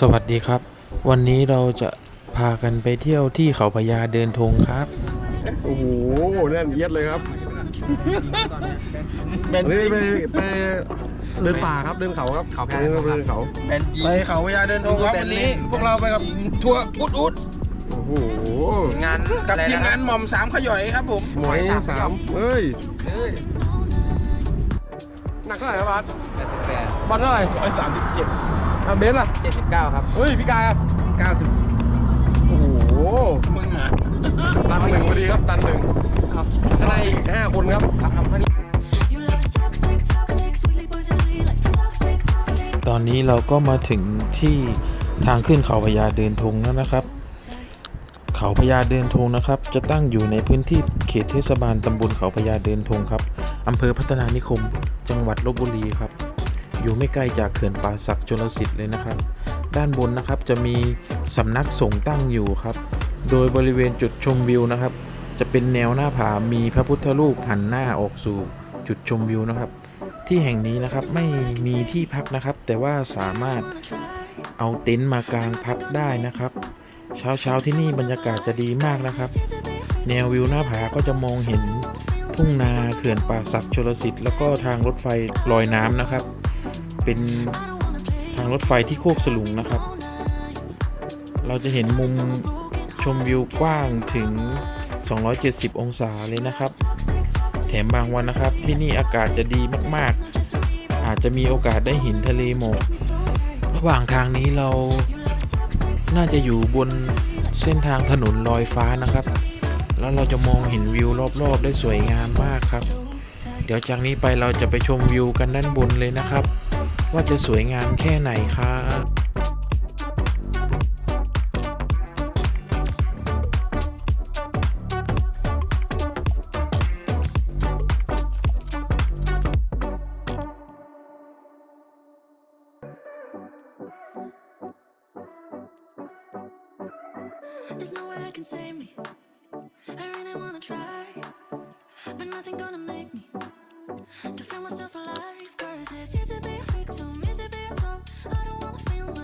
สวัสดีครับ วันนี้เราจะพากันไปเที่ยวที่เขาพญาเดินธงครับ โอ้โหแน่นเอียดเลยครับวันนี้ไปไปเดินป่าครับเดินเขาครับเขาแพงเดินเขาเป็นยิงไปเขาพญาเดินธงครับวันนี้พวกเราไปกับทัวร์อุดอุดโอ้โหงานกับอะไรทีมนะงานหม่อมสามขย่อยครับผมหมอยสามเฮ้ยหนักเท่าไหร่ครับบัสบอลเท่าไหร่ร้อยสามสิบเจ็ด อะเบสล่ะเจ็ดสิบเก้าครับ เฮ้ยพี่กายครับเก้าสิบโอ้โหมึงอะตันหนึ่งพอดีครับตันหนึ่งครับข้างในอีกห้าคนครับครับครับวันนี้ You love is toxic, toxic, sweetly poison, sweet like toxic, toxic. ตอนนี้เราก็มาถึงที่ทางขึ้นเขาพญาเดินธงแล้วนะครับ เขาพญาเดินธงนะครับ จะตั้งอยู่ในพื้นที่เขตเทศบาลตำบลเขาพญาเดินธงครับอำเภอพัฒนานิคม จังหวัดลบบุรีครับ อยู่ไม่ไกลจากเขื่อนป่าสักชลสิทธิ์เลยนะครับ ด้านบนนะครับจะมีสำนักสงฆ์ตั้งอยู่ครับ โดยบริเวณจุดชมวิวนะครับ จะเป็นแนวหน้าผา มีพระพุทธรูปหันหน้าออกสู่จุดชมวิวนะครับ ที่แห่งนี้นะครับไม่มีที่พักนะครับ แต่ว่าสามารถเอาเต็นท์มากางพักได้นะครับ เช้าเช้าที่นี่บรรยากาศจะดีมากนะครับ แนววิวหน้าผาก็จะมองเห็นทุ่งนาเขื่อนป่าศักชลสิทธิ์แล้วก็ทางรถไฟลอยน้ำนะครับ เป็นทางรถไฟที่โคกสลุงนะครับ เราจะเห็นมุมชมวิวกว้างถึง 270 องศาเลยนะครับ แถมบางวันนะครับที่นี่อากาศจะดีมากๆ อาจจะมีโอกาสได้เห็นทะเลหมอกระหว่างทางนี้เราน่าจะอยู่บนเส้นทางถนนลอยฟ้านะครับ แล้วเราจะมองเห็นวิวรอบๆ ได้สวยงามมากครับ เดี๋ยวจากนี้ไปเราจะไปชมวิวกันด้านบนเลยนะครับ ว่าจะสวยงามแค่ไหนครับ To feel myself alive, cause it's easy to be a victim, easy to be a dog. I don't wanna feel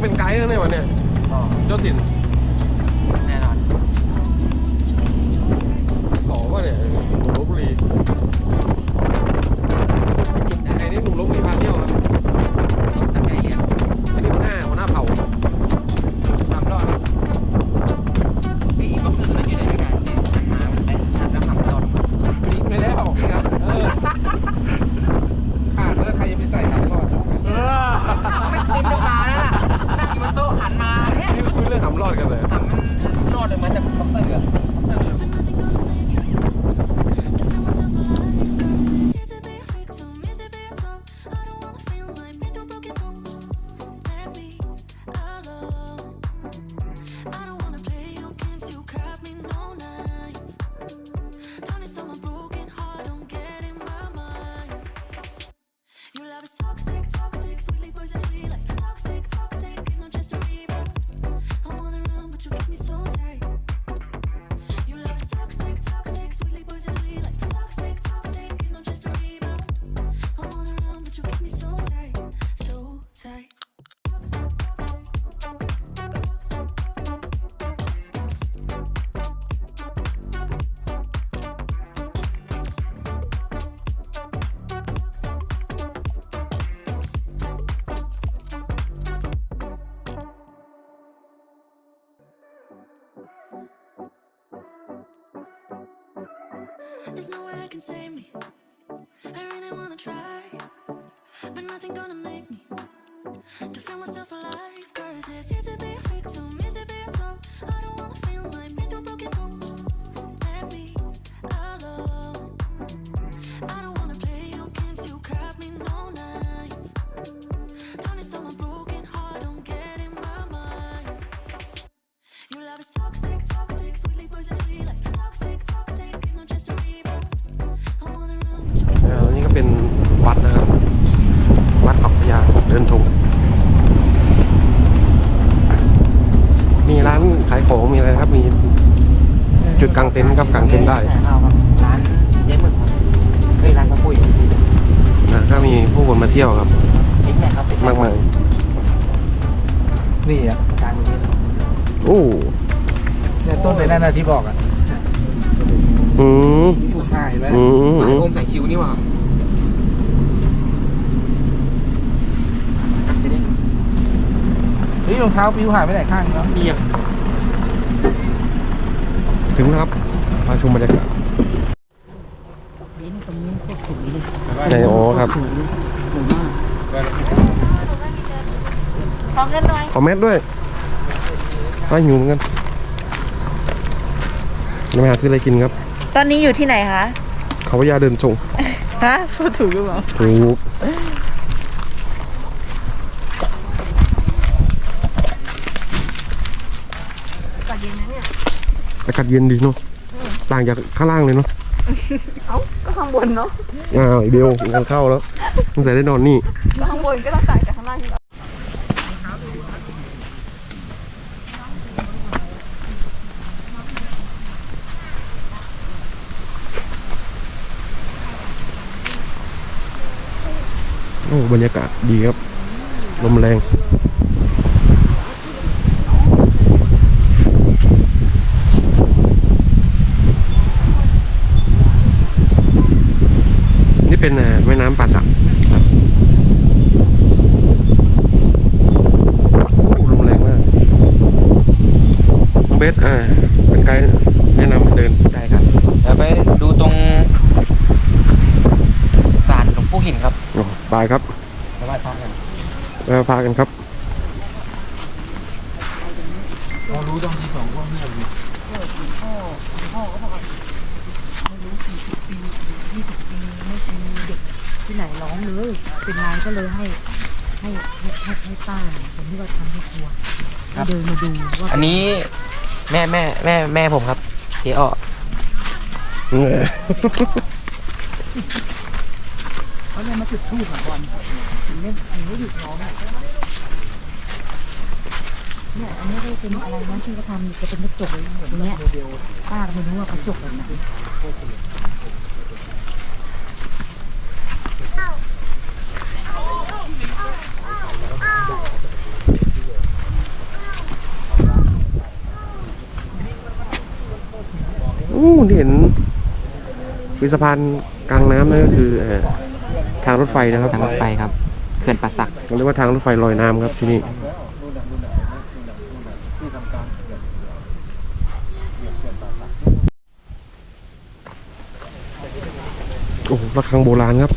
ต้องเป็นไกด์แล้วเนี่ยวันเนี้ยอ๋อเจ้าถิ่นแน่นอนหล่อป่ะเนี่ยหนุ่มลบบุรี 'There's no way that can save me. I really wanna try, but nothing gonna make me to feel myself alive. Cause it's easy to be a victim, easy to be a toe. I don't wanna feel like been through broken homes. ขายของมีอะไรนะครับ มีจุดกางเต็นท์ครับกางเต็นท์ได้ขายข้าวครับร้านเจ๊หมึกครับเฮ้ยร้านข้าวปุ้ยนะก็มีผู้คนมาเที่ยวครับบิ๊กแม็กครับมากมายนี่อะกลางนี้โอ้เนี่ยต้นในนั่นนะที่บอกอะอืมถูกหายแล้วอืมร้านอืมโอมใส่คิวนี่หว่าใช่ดิเฮ้ยรองเท้าปิวหายไปไหนข้างเนาะเอียง ถึงแล้วครับมาชมบรรยากาศในโอ้ครับขอเงินหน่อยขอเม็ดด้วยไปหิวเหมือนกันจะไปหาซื้ออะไรกินครับ ตอนนี้อยู่ที่ไหนคะ เขาว่ายาเดินชงฮะพูดถูกหรือเปล่าถูก ก่อนเย็นนะเนี่ย อากาศเย็นดีเนาะต่างจากข้างล่างเลยเนาะเอ้าก็ข้างบนเนาะอ้าวไอ้เบลงานเข้าแล้วตั้งแต่ได้นอนนี่ก็ข้างบนก็ต้องต่างจากข้างล่างอยู่แล้วโอ้บรรยากาศดีครับลมแรง เป็นเอ่อแม่น้ำป่าสักครับโอ้ลมแรงมากน้องเบสอ่าเป็นไกด์แนะนำเดินได้ครับเดี๋ยวไปดูตรงศาลหลวงปู่หินครับโอ้ไปครับไปไหว้พระกันแล้วพากันครับ เรารู้ตรงที่สองพวกเนี่ย ปียี่สิบปีไม่มีเด็ก ที่ไหนร้องเลยเป็นไรก็เลยให้ให้ให้ให้ให้ป้าคนที่ว่าทำให้ครัวให้เดินมาดูว่าอันนี้แม่แม่แม่แม่ผมครับเจ๊อ้อเขาเลยมาจุดธูปอะบอลถึงไม่ถึงไม่หยุดร้องอะเนี่ยอันนี้ก็เป็นอะไรนะที่เขาทำจะเป็นกระจกอย่างเงี้ยป้าก็ไม่รู้ว่ากระจกแบบไหน อู้ที่เห็นคือสะพานกลางน้ำนั่นก็คือเอ่อทางรถไฟนะครับทางรถไฟครับเขื่อนป่าสักเราเรียกว่าทางรถไฟลอยน้ำครับที่นี่โอ้โหระฆังโบราณครับ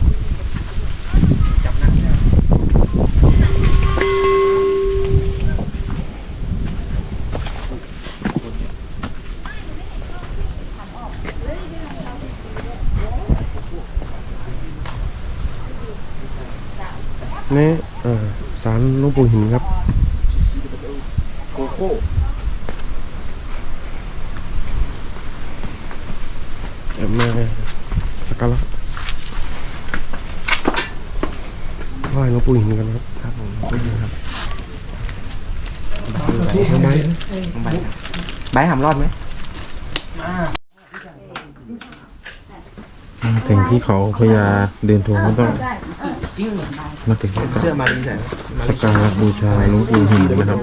นี่เอ่อสารหลวงปู่หินครับโกโก้เดี๋ยวมาสักการะไหว้หลวงปู่หินกันครับครับผมก็ยินครับทำไมลงไปครับใบหามรอดไหมมาถึงที่เขาพญาเดินทงก็ต้อง มาถึงเสื้อมาดีใส่สักการะบูชาหลวงปู่หินนะครับ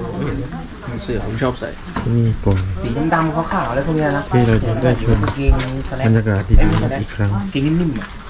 เสื้อผมชอบใส่ที่นี่ก่อนสีดำๆขาวๆอะไรพวกเนี้ยนะที่เราจะได้ชมกางเกงสแลบรกรยากาศดีๆอีกครั้งกางเกงนิ่มๆ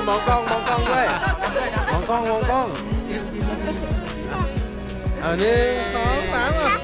นมองกล้องมองกล้องด้วยมองกล้องมองกล้องเอาหนึ่งสองสามอะ